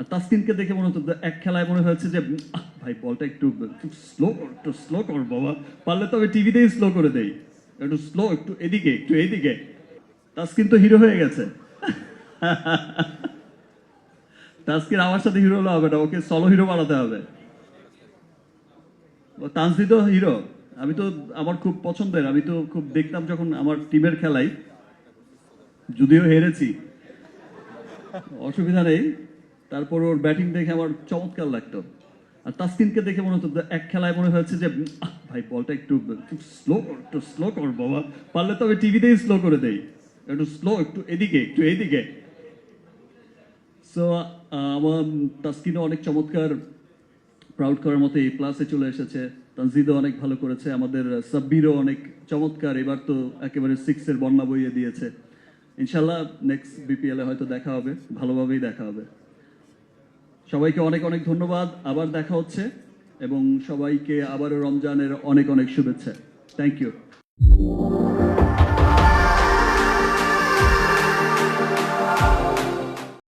আর তাসকিনকে দেখে মনে হতো এক খেলায় মনে হয়েছে যে ভাই, বলটা একটু স্লো একটু স্লো কর বাবা। পারলে তো আমি টিভিতেই স্লো করে দেই। একটু স্লো একটু এদিকে একটু এদিকে। তাসকিন তো হিরো হয়ে গেছে। তাসকিন আমার সাথে হিরো হলে হবে না, ওকে সলো হিরো বানাতে হবে। ও তানজিদ হিরো আমি তো, আমার খুব পছন্দের। আমি তো খুব দেখতাম যখন আমার টিমের খেলাই। যদিও হেরেছি। অসুবিধা নেই। তারপর ওর ব্যাটিং দেখে আমার চমৎকার লাগতো। আর তাসকিনকে দেখে মনে হতো এক খেলায় মনে হয়েছে যে ভাই, বলটা একটু স্লো একটু স্লো কর, বাবা। পারলে তো আমি টিভিতেই স্লো করে দেই। একটু স্লো একটু এদিকে একটু এদিকে। সো আমার তাসকিনও অনেক চমৎকার প্রাউড করার মতো এই প্লাসে চলে এসেছে। তানজিদও অনেক ভালো করেছে। আমাদের সাব্বিরও অনেক চমৎকার। এবার তো একেবারে সিক্সের বন্যা বইয়ে দিয়েছে। ইনশাল্লাহ নেক্সট বিপিএল হয়তো দেখা হবে। ভালোভাবেই দেখা হবে। সবাইকে অনেক অনেক ধন্যবাদ। আবার দেখা হচ্ছে এবং সবাইকে আবারও রমজানের অনেক অনেক শুভেচ্ছা। Thank you